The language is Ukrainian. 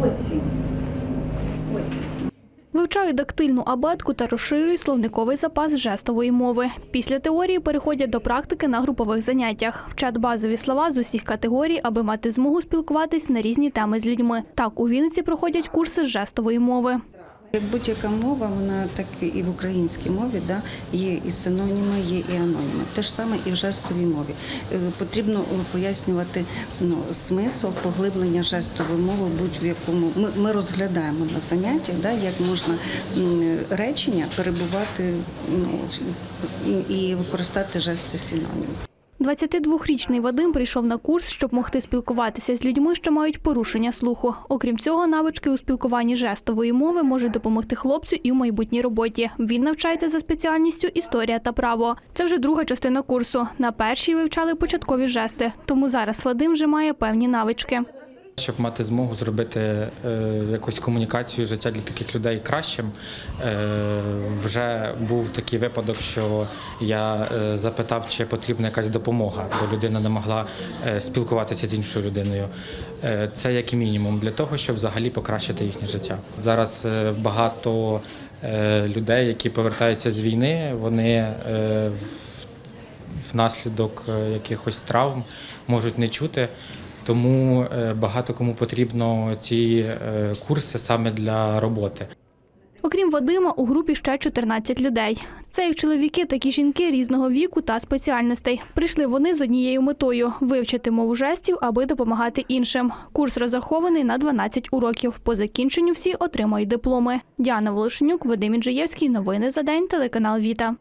Осінь. Осінь. Вивчають дактильну абетку та розширюють словниковий запас жестової мови. Після теорії переходять до практики на групових заняттях. Вчать базові слова з усіх категорій, аби мати змогу спілкуватись на різні теми з людьми. Так у Вінниці проходять курси жестової мови. Як будь-яка мова, вона так і в українській мові да, є і синоніми, є і аноніми. Те ж саме і в жестовій мові. Е, Потрібно е, пояснювати ну, смисл поглиблення жестової мови будь-в якому. Ми, ми розглядаємо на заняттях, да, як можна речення перебувати ну, і використати жести синонім. 22-річний Вадим прийшов на курс, щоб могти спілкуватися з людьми, що мають порушення слуху. Окрім цього, навички у спілкуванні жестової мови можуть допомогти хлопцю і в майбутній роботі. Він навчається за спеціальністю історія та право. Це вже друга частина курсу. На першій вивчали початкові жести, тому зараз Вадим вже має певні навички. Щоб мати змогу зробити е, якусь комунікацію життя для таких людей кращим, е, вже був такий випадок, що я е, запитав, чи потрібна якась допомога, бо людина не могла спілкуватися з іншою людиною. Це як мінімум для того, щоб взагалі покращити їхнє життя. Зараз багато людей, які повертаються з війни, вони внаслідок якихось травм можуть не чути. Тому е, багато кому потрібно ці е, курси саме для роботи. Окрім Вадима, у групі ще 14 людей. Це як чоловіки, так і жінки різного віку та спеціальностей. Прийшли вони з однією метою вивчити мову жестів, аби допомагати іншим. Курс розрахований на 12 уроків. По закінченню всі отримають дипломи. Діана Волошенюк, Вадим Інжиєвський. Новини за день. Телеканал Віта.